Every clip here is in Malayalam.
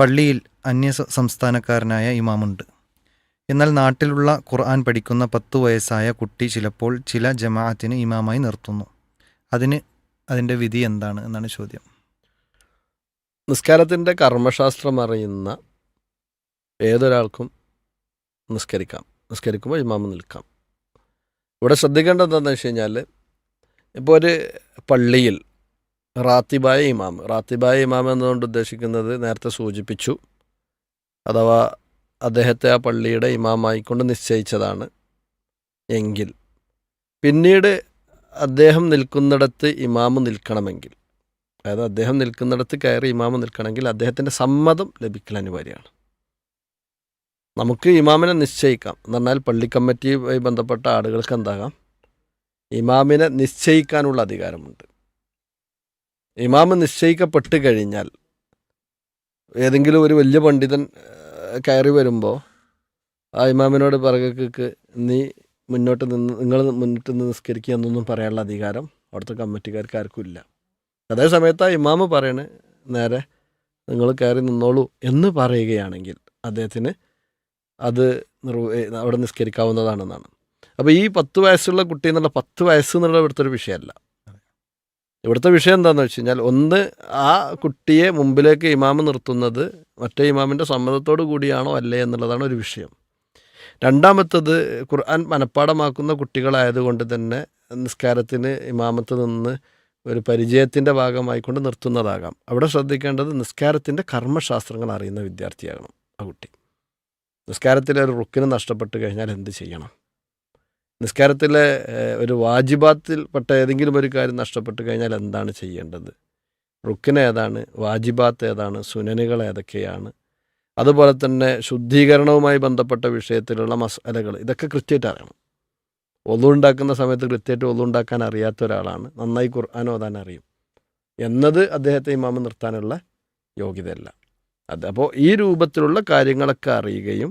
പള്ളിയിൽ അന്യ സംസ്ഥാനക്കാരനായ ഇമാമുണ്ട്. എന്നാൽ നാട്ടിലുള്ള ഖുർആൻ പഠിക്കുന്ന പത്തു വയസ്സായ കുട്ടി ചിലപ്പോൾ ചില ജമാഅത്തിന് ഇമാമായി നിർത്തുന്നു. അതിന് അതിന്റെ വിധി എന്താണ് എന്നാണ് ചോദ്യം. നിസ്കാരത്തിന്റെ കർമ്മശാസ്ത്രം അറിയുന്ന ഏതൊരാൾക്കും നിസ്കരിക്കാം. നിസ്കരിക്കുമ്പോൾ ഇമാമ് നിൽക്കാം. ഇവിടെ ശ്രദ്ധിക്കേണ്ടത് എന്താണെന്ന് വെച്ച് കഴിഞ്ഞാൽ ഇപ്പോൾ ഒരു പള്ളിയിൽ റാത്തിബായ ഇമാം. റാത്തിബായ ഇമാം എന്നുകൊണ്ട് ഉദ്ദേശിക്കുന്നത് നേരത്തെ സൂചിപ്പിച്ചു. അഥവാ അദ്ദേഹത്തെ ആ പള്ളിയുടെ ഇമാമായിക്കൊണ്ട് നിശ്ചയിച്ചതാണ് എങ്കിൽ. പിന്നീട് അദ്ദേഹം നിൽക്കുന്നിടത്ത് ഇമാമ് നിൽക്കണമെങ്കിൽ. അതായത് അദ്ദേഹം നിൽക്കുന്നിടത്ത് കയറി ഇമാമ് നിൽക്കണമെങ്കിൽ അദ്ദേഹത്തിന്റെ സമ്മതം ലഭിക്കൽ അനിവാര്യമാണ്. നമുക്ക് ഇമാമിനെ നിശ്ചയിക്കാം. എന്ന് പറഞ്ഞാൽ പള്ളി ബന്ധപ്പെട്ട ആളുകൾക്ക് എന്താകാം? ഇമാമിനെ നിശ്ചയിക്കാനുള്ള അധികാരമുണ്ട്. ഇമാമ് നിശ്ചയിക്കപ്പെട്ട് കഴിഞ്ഞാൽ ഏതെങ്കിലും ഒരു വലിയ പണ്ഡിതൻ കയറി വരുമ്പോൾ ആ ഇമാമിനോട് പറകക്ക് നീ മുന്നോട്ട് നിന്ന് നിങ്ങൾ മുന്നിട്ട് നിന്ന് നിസ്കരിക്കുക എന്നൊന്നും പറയാനുള്ള അധികാരം അവിടുത്തെ കമ്മിറ്റിക്കാർക്ക് ആർക്കും ഇല്ല. അതേ സമയത്ത് ആ ഇമാമ് പറയണേ നേരെ നിങ്ങൾ കയറി നിന്നോളൂ എന്ന് പറയുകയാണെങ്കിൽ അദ്ദേഹത്തിന് അത് അവിടെ നിസ്കരിക്കാവുന്നതാണെന്നാണ്. അപ്പോൾ ഈ പത്ത് വയസ്സുള്ള കുട്ടി എന്നുള്ള പത്ത് വയസ്സ് എന്നുള്ള ഇവിടുത്തെ ഒരു വിഷയമല്ല. ഇവിടുത്തെ വിഷയം എന്താണെന്ന് വെച്ച് കഴിഞ്ഞാൽ ഒന്ന് ആ കുട്ടിയെ മുമ്പിലേക്ക് ഇമാമ് നിർത്തുന്നത് മറ്റേ ഇമാമിന്റെ സമ്മതത്തോടു കൂടിയാണോ അല്ലേ എന്നുള്ളതാണ് ഒരു വിഷയം. രണ്ടാമത്തത് ഖുർആൻ മനഃപ്പാടമാക്കുന്ന കുട്ടികളായതുകൊണ്ട് തന്നെ നിസ്കാരത്തിന് ഇമാമത്ത് നിന്ന് ഒരു പരിചയത്തിന്റെ ഭാഗമായിക്കൊണ്ട് നിർത്തുന്നതാകാം. അവിടെ ശ്രദ്ധിക്കേണ്ടത് നിസ്കാരത്തിന്റെ കർമ്മശാസ്ത്രങ്ങൾ അറിയുന്ന വിദ്യാർത്ഥിയാകണം ആ കുട്ടി. നിസ്കാരത്തിലെ ഒരു റുക്കിന് നഷ്ടപ്പെട്ട് കഴിഞ്ഞാൽ എന്ത് ചെയ്യണം? നിസ്കാരത്തിലെ ഒരു വാജിബാത്തിൽ പെട്ട ഏതെങ്കിലും ഒരു കാര്യം നഷ്ടപ്പെട്ട് കഴിഞ്ഞാൽ എന്താണ് ചെയ്യേണ്ടത്? റുക്കിന് ഏതാണ്? വാജിബാത്ത് ഏതാണ്? സുനനുകൾ ഏതൊക്കെയാണ്? അതുപോലെ തന്നെ ശുദ്ധീകരണവുമായി ബന്ധപ്പെട്ട വിഷയത്തിലുള്ള മസാലകൾ ഇതൊക്കെ കൃത്യമായിട്ട് അറിയണം. ഒന്നുണ്ടാക്കുന്ന സമയത്ത് കൃത്യമായിട്ട് ഒന്നുണ്ടാക്കാൻ അറിയാത്ത ഒരാളാണ്. നന്നായി ഖുർആൻ ഓതാൻ അറിയും. എന്നത് അദ്ദേഹത്തെ ഇമാമ നിർത്താനുള്ള യോഗ്യതയല്ല. അത് അപ്പോൾ ഈ രൂപത്തിലുള്ള കാര്യങ്ങളൊക്കെ അറിയുകയും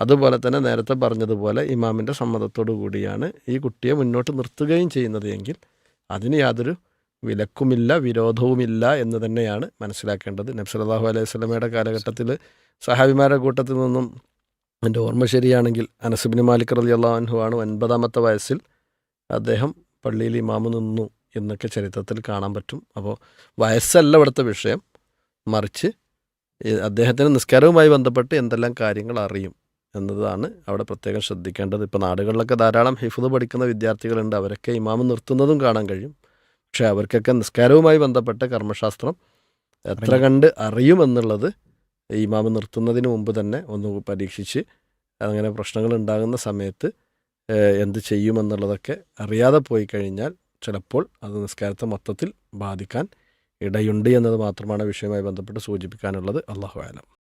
അതുപോലെ തന്നെ നേരത്തെ പറഞ്ഞതുപോലെ ഇമാമിന്റെ സമ്മതത്തോടു കൂടിയാണ് ഈ കുട്ടിയെ മുന്നോട്ട് നിർത്തുകയും ചെയ്യുന്നത് എങ്കിൽ അതിന് യാതൊരു വിലക്കുമില്ല വിരോധവുമില്ല എന്ന് തന്നെയാണ് മനസ്സിലാക്കേണ്ടത്. നബ്സലാഹു അലൈഹി സ്വലമയുടെ കാലഘട്ടത്തിൽ സഹാബിമാരുടെ കൂട്ടത്തിൽ നിന്നും എന്റെ ഓർമ്മ ശരിയാണെങ്കിൽ അനസുബിന് മാലിക് റലി അള്ളാഹു ആണ് ഒൻപതാമത്തെ വയസ്സിൽ അദ്ദേഹം പള്ളിയിൽ ഇമാമ് നിന്നു എന്നൊക്കെ ചരിത്രത്തിൽ കാണാൻ പറ്റും. അപ്പോൾ വയസ്സല്ല ഇവിടുത്തെ വിഷയം. മറിച്ച് അദ്ദേഹത്തിന് നിസ്കാരവുമായി ബന്ധപ്പെട്ട് എന്തെല്ലാം കാര്യങ്ങൾ അറിയും. എന്നതാണ് അവിടെ പ്രത്യേകം ശ്രദ്ധിക്കേണ്ടത്. ഇപ്പോൾ നാടുകളിലൊക്കെ ധാരാളം ഹിഫുദ് പഠിക്കുന്ന വിദ്യാർത്ഥികളുണ്ട്. അവരൊക്കെ ഇമാമ് നിർത്തുന്നതും കാണാൻ കഴിയും. പക്ഷേ അവർക്കൊക്കെ നിസ്കാരവുമായി ബന്ധപ്പെട്ട കർമ്മശാസ്ത്രം എത്ര കണ്ട് അറിയുമെന്നുള്ളത് ഇമാമ് നിർത്തുന്നതിന് മുമ്പ് തന്നെ ഒന്ന് പരീക്ഷിച്ച് അങ്ങനെ പ്രശ്നങ്ങൾ ഉണ്ടാകുന്ന സമയത്ത് എന്ത് ചെയ്യുമെന്നുള്ളതൊക്കെ അറിയാതെ പോയി കഴിഞ്ഞാൽ ചിലപ്പോൾ അത് നിസ്കാരത്തെ മൊത്തത്തിൽ ബാധിക്കാൻ ഇടയുണ്ട് എന്നത് മാത്രമാണ് വിഷയവുമായി ബന്ധപ്പെട്ട് സൂചിപ്പിക്കാനുള്ളത്. അള്ളാഹു ആലം